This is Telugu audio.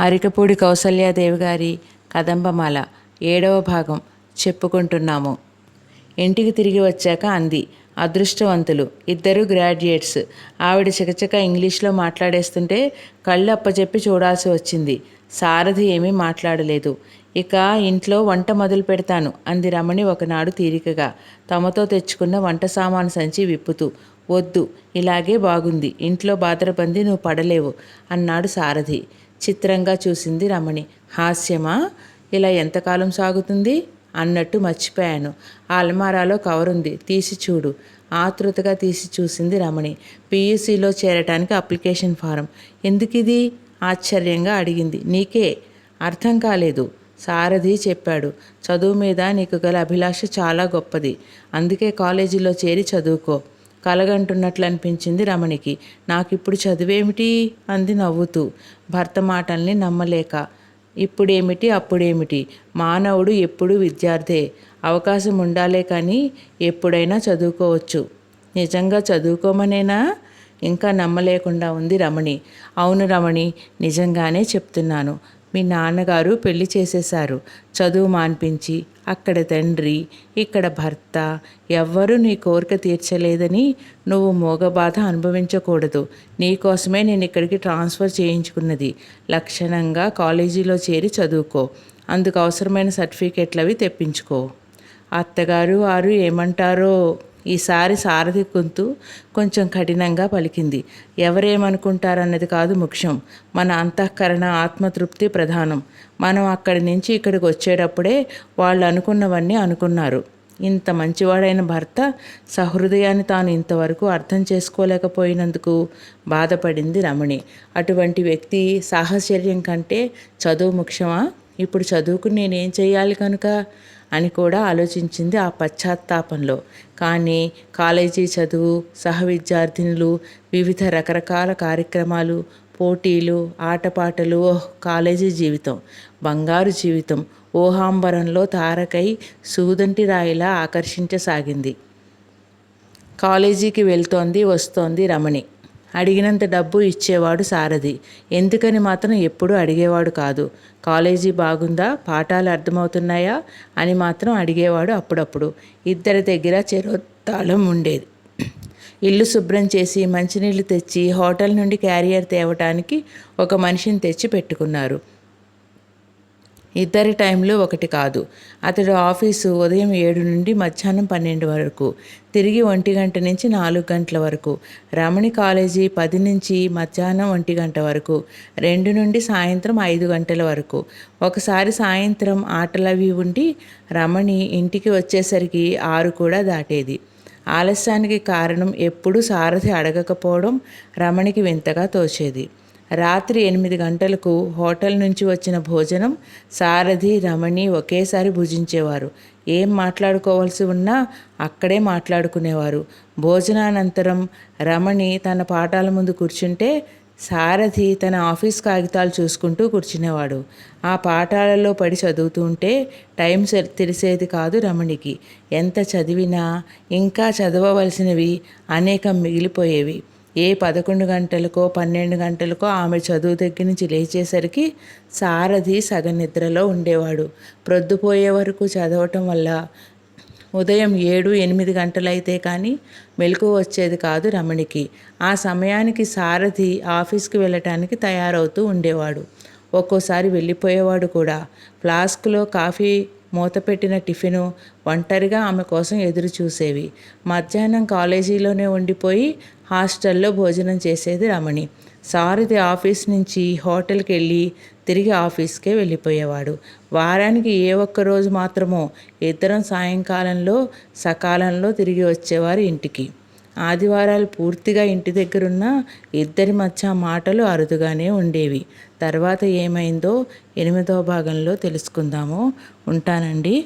అరికపూడి కౌసల్యాదేవి గారి కదంబమాల ఏడవ భాగం చెప్పుకుంటున్నాము. ఇంటికి తిరిగి వచ్చాక అంది అదృష్టవంతులు ఇద్దరు గ్రాడ్యుయేట్స్. ఆవిడ చకచక ఇంగ్లీష్లో మాట్లాడేస్తుంటే కళ్ళు అప్పచెప్పి చూడాల్సి వచ్చింది. సారథి ఏమీ మాట్లాడలేదు. ఇక ఇంట్లో వంట మొదలు పెడతాను అంది రమణి ఒకనాడు తీరికగా. తమతో తెచ్చుకున్న వంట సామాను సంచి విప్పుతూ వద్దు ఇలాగే బాగుంది. ఇంట్లో బాధరబంది నువ్వు పడలేవు అన్నాడు సారథి. చిత్రంగా చూసింది రమణి. హాస్యమా? ఇలా ఎంతకాలం సాగుతుంది? అన్నట్టు మర్చిపోయాను. ఆ అల్మారాలో కవర్ ఉంది తీసి చూడు. ఆతృతగా తీసి చూసింది రమణి. పీయూసీలో చేరటానికి అప్లికేషన్ ఫారం. ఎందుకు ఇది ఆశ్చర్యంగా అడిగింది. నీకే. అర్థం కాలేదు. సారథి చెప్పాడు. చదువు మీద నీకు గల అభిలాష చాలా గొప్పది. అందుకే కాలేజీలో చేరి చదువుకో. కలగంటున్నట్లు అనిపించింది రమణికి. నాకిప్పుడు చదువేమిటి? అంది నవ్వుతూ. భర్త మాటల్ని నమ్మలేక. ఇప్పుడేమిటి? అప్పుడేమిటి? మానవుడు ఎప్పుడు విద్యార్థే. అవకాశం ఉండాలే కానీ ఎప్పుడైనా చదువుకోవచ్చు. నిజంగా చదువుకోమనేనా? ఇంకా నమ్మలేకుండా ఉంది రమణి. అవును రమణి నిజంగానే చెప్తున్నాను. మీ నాన్నగారు పెళ్ళి చేసేశారు. చదువు మాన్పించి అక్కడ తండ్రి ఇక్కడ భర్త ఎవ్వరూ నీ కోరిక తీర్చలేదని నువ్వు మోగబాధ అనుభవించకూడదు. నీకోసమే నేను ఇక్కడికి ట్రాన్స్ఫర్ చేయించుకున్నది. లక్షణంగా కాలేజీలో చేరి చదువుకో. అందుకు అవసరమైన సర్టిఫికెట్లు అవి తెప్పించుకో. అత్తగారు వారు ఏమంటారో ఈసారి సారథి గొంతు కొంచెం కఠినంగా పలికింది. ఎవరేమనుకుంటారన్నది కాదు ముఖ్యం. మన అంతఃకరణ ఆత్మతృప్తి ప్రధానం. మనం అక్కడి నుంచి ఇక్కడికి వచ్చేటప్పుడే వాళ్ళు అనుకున్నవన్నీ అనుకున్నారు. ఇంత మంచివాడైన భర్త సహృదయాన్ని తాను ఇంతవరకు అర్థం చేసుకోలేకపోయినందుకు బాధపడింది రమణి. అటువంటి వ్యక్తి సాహచర్యం కంటే చదువు ముఖ్యమా? ఇప్పుడు చదువుకుని నేనేం చేయాలి కనుక? అని కూడా ఆలోచించింది ఆ పశ్చాత్తాపంలో. కానీ కాలేజీ చదువు సహ విద్యార్థినులు వివిధ రకరకాల కార్యక్రమాలు పోటీలు ఆటపాటలు ఓహ్ కాలేజీ జీవితం బంగారు జీవితం ఊహాంబరంలో తారకై సూదంటి రాయిలా ఆకర్షించసాగింది. కాలేజీకి వెళ్తోంది వస్తోంది రమణి. అడిగినంత డబ్బు ఇచ్చేవాడు సారథి ఎందుకని మాత్రం ఎప్పుడూ అడిగేవాడు కాదు. కాలేజీ బాగుందా? పాఠాలు అర్థమవుతున్నాయా? అని మాత్రం అడిగేవాడు అప్పుడప్పుడు. ఇద్దరి దగ్గర చెరోత్తాళం తాళం ఉండేది. ఇల్లు శుభ్రం చేసి మంచినీళ్ళు తెచ్చి హోటల్ నుండి క్యారియర్ తేవటానికి ఒక మనిషిని తెచ్చి పెట్టుకున్నారు. ఇద్దరి టైంలో ఒకటి కాదు. అతడు ఆఫీసు ఉదయం ఏడు నుండి మధ్యాహ్నం పన్నెండు వరకు తిరిగి ఒంటి గంట నుంచి నాలుగు గంటల వరకు రమణి కాలేజీ పది నుంచి మధ్యాహ్నం ఒంటి గంట వరకు రెండు నుండి సాయంత్రం ఐదు గంటల వరకు. ఒకసారి సాయంత్రం ఆటలవి ఉండి రమణి ఇంటికి వచ్చేసరికి ఆరు కూడా దాటేది. ఆలస్యానికి కారణం ఎప్పుడూ సారథి అడగకపోవడం రమణికి వింతగా తోచేది. రాత్రి ఎనిమిది గంటలకు హోటల్ నుంచి వచ్చిన భోజనం సారథి రమణి ఒకేసారి భుజించేవారు. ఏం మాట్లాడుకోవాల్సి ఉన్నా అక్కడే మాట్లాడుకునేవారు. భోజనానంతరం రమణి తన పాఠాల ముందు కూర్చుంటే సారథి తన ఆఫీస్ కాగితాలు చూసుకుంటూ కూర్చునేవాడు. ఆ పాఠాలలో పడి చదువుతుంటే టైం తెలిసేది కాదు రమణికి. ఎంత చదివినా ఇంకా చదవవలసినవి అనేకం మిగిలిపోయేవి. ఏ పదకొండు గంటలకో పన్నెండు గంటలకో ఆమె చదువు దగ్గర నుంచి లేచేసరికి సారథి సగ నిద్రలో ఉండేవాడు. ప్రొద్దుపోయే వరకు చదవటం వల్ల ఉదయం ఏడు ఎనిమిది గంటలైతే కానీ మెలకు వచ్చేది కాదు రమణికి. ఆ సమయానికి సారథి ఆఫీస్కి వెళ్ళటానికి తయారవుతూ ఉండేవాడు. ఒక్కోసారి వెళ్ళిపోయేవాడు కూడా. ఫ్లాస్క్లో కాఫీ మూతపెట్టిన టిఫిను ఒంటరిగా ఆమె కోసం ఎదురు చూసేవి మధ్యాహ్నం కాలేజీలోనే ఉండిపోయి హాస్టల్లో భోజనం చేసేది రమణి. సారథి ఆఫీస్ నుంచి హోటల్కి వెళ్ళి తిరిగి ఆఫీస్కే వెళ్ళిపోయేవాడు. వారానికి ఏ ఒక్క రోజు మాత్రమో ఇద్దరం సాయంకాలంలో సకాలంలో తిరిగి వచ్చేవారు ఇంటికి. ఆదివారాలు పూర్తిగా ఇంటి దగ్గరున్న ఇద్దరి మధ్య మాటలు అరుదుగానే ఉండేవి. తర్వాత ఏమైందో ఎనిమిదవ భాగంలో తెలుసుకుందాము. ఉంటానండి.